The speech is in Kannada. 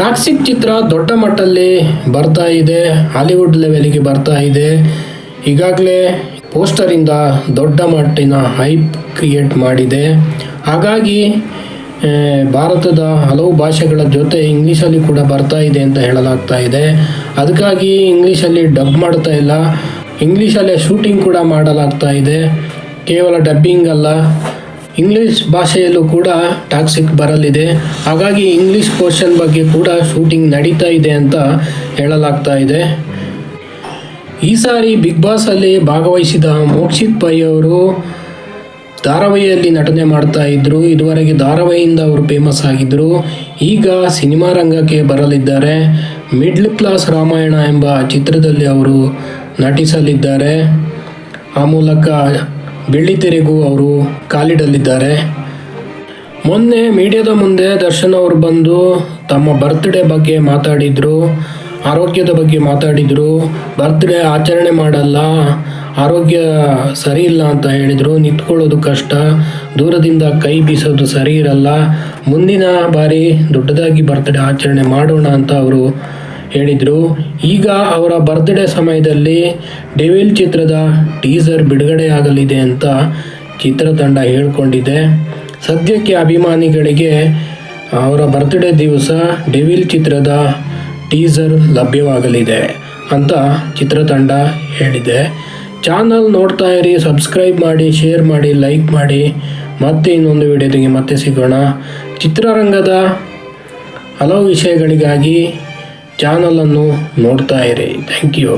ಟಾಕ್ಸಿಕ್ ಚಿತ್ರ ದೊಡ್ಡ ಮಟ್ಟದಲ್ಲಿ ಬರ್ತಾ ಇದೆ, ಹಾಲಿವುಡ್ ಲೆವೆಲ್ಗೆ ಬರ್ತಾ ಇದೆ. ಈಗಾಗಲೇ ಪೋಸ್ಟರಿಂದ ದೊಡ್ಡ ಮಟ್ಟಿನ ಹೈಪ್ ಕ್ರಿಯೇಟ್ ಮಾಡಿದೆ. ಹಾಗಾಗಿ ಭಾರತದ ಹಲವು ಭಾಷೆಗಳ ಜೊತೆ ಇಂಗ್ಲೀಷಲ್ಲಿ ಕೂಡ ಬರ್ತಾ ಇದೆ ಅಂತ ಹೇಳಲಾಗ್ತಾ ಇದೆ. ಅದಕ್ಕಾಗಿ ಇಂಗ್ಲೀಷಲ್ಲಿ ಡಬ್ ಮಾಡ್ತಾ ಇಲ್ಲ. ಇಂಗ್ಲೀಷಲ್ಲೇ ಶೂಟಿಂಗ್ ಕೂಡ ಮಾಡಲಾಗ್ತಾ ಇದೆ. ಕೇವಲ ಡಬ್ಬಿಂಗ್ ಅಲ್ಲ ಇಂಗ್ಲೀಷ್ ಭಾಷೆಯಲ್ಲೂ ಕೂಡ ಟಾಕ್ಸಿಕ್ ಬರಲಿದೆ. ಹಾಗಾಗಿ ಇಂಗ್ಲೀಷ್ ಪೋರ್ಷನ್ ಬಗ್ಗೆ ಕೂಡ ಶೂಟಿಂಗ್ ನಡೀತಾ ಇದೆ ಅಂತ ಹೇಳಲಾಗ್ತಾ ಇದೆ. ಈ ಸಾರಿ ಬಿಗ್ ಬಾಸ್ ಅಲ್ಲಿ ಭಾಗವಹಿಸಿದ ಮೋಕ್ಷಿತ್ ಪೈ ಅವರು ಧಾರಾವಾಹಿಯಲ್ಲಿ ನಟನೆ ಮಾಡ್ತಾ ಇದ್ರು. ಇದುವರೆಗೆ ಧಾರಾವಾಹಿಯಿಂದ ಅವರು ಫೇಮಸ್ ಆಗಿದ್ದರು ಈಗ ಸಿನಿಮಾ ರಂಗಕ್ಕೆ ಬರಲಿದ್ದಾರೆ. ಮಿಡ್ಲ್ ಕ್ಲಾಸ್ ರಾಮಾಯಣ ಎಂಬ ಚಿತ್ರದಲ್ಲಿ ಅವರು ನಟಿಸಲಿದ್ದಾರೆ. ಆ ಮೂಲಕ ಬೆಳ್ಳಿತೆರೆಗೂ ಅವರು ಕಾಲಿಡಲಿದ್ದಾರೆ. ಮೊನ್ನೆ ಮೀಡಿಯಾದ ಮುಂದೆ ದರ್ಶನ್ ಅವರು ಬಂದು ತಮ್ಮ ಬರ್ತ್ಡೇ ಬಗ್ಗೆ ಮಾತಾಡಿದರು, ಆರೋಗ್ಯದ ಬಗ್ಗೆ ಮಾತಾಡಿದರು ಬರ್ತ್ಡೇ ಆಚರಣೆ ಮಾಡಲ್ಲ, ಆರೋಗ್ಯ ಸರಿ ಇಲ್ಲ ಅಂತ ಹೇಳಿದರು, ನಿಂತ್ಕೊಳ್ಳೋದು ಕಷ್ಟ, ದೂರದಿಂದ ಕೈ ಬೀಸೋದು ಸರಿ ಇರಲ್ಲ, ಮುಂದಿನ ಬಾರಿ ದೊಡ್ಡದಾಗಿ ಬರ್ತ್ಡೇ ಆಚರಣೆ ಮಾಡೋಣ ಅಂತ ಅವರು ಹೇಳಿದರು. ಈಗ ಅವರ ಬರ್ತ್ಡೇ ಸಮಯದಲ್ಲಿ ಡೆವಿಲ್ ಚಿತ್ರದ ಟೀಸರ್ ಬಿಡುಗಡೆಯಾಗಲಿದೆ ಅಂತ ಚಿತ್ರತಂಡ ಹೇಳಿಕೊಂಡಿದೆ. ಸದ್ಯಕ್ಕೆ ಅಭಿಮಾನಿಗಳಿಗೆ ಅವರ ಬರ್ತ್ಡೇ ದಿವಸ ಡೆವಿಲ್ ಚಿತ್ರದ ಟೀಸರ್ ಲಭ್ಯವಾಗಲಿದೆ ಅಂತ ಚಿತ್ರತಂಡ ಹೇಳಿದೆ. ಚಾನಲ್ ನೋಡ್ತಾ ಇರಿ ಸಬ್ಸ್ಕ್ರೈಬ್ ಮಾಡಿ ಶೇರ್ ಮಾಡಿ ಲೈಕ್ ಮಾಡಿ. ಮತ್ತೆ ಇನ್ನೊಂದು ವಿಡಿಯೋದಿಗೆ ಮತ್ತೆ ಸಿಗೋಣ. ಚಿತ್ರರಂಗದ ಹಲವು ವಿಷಯಗಳಿಗಾಗಿ ಚಾನಲನ್ನು ನೋಡ್ತಾ ಇರಿ. Thank you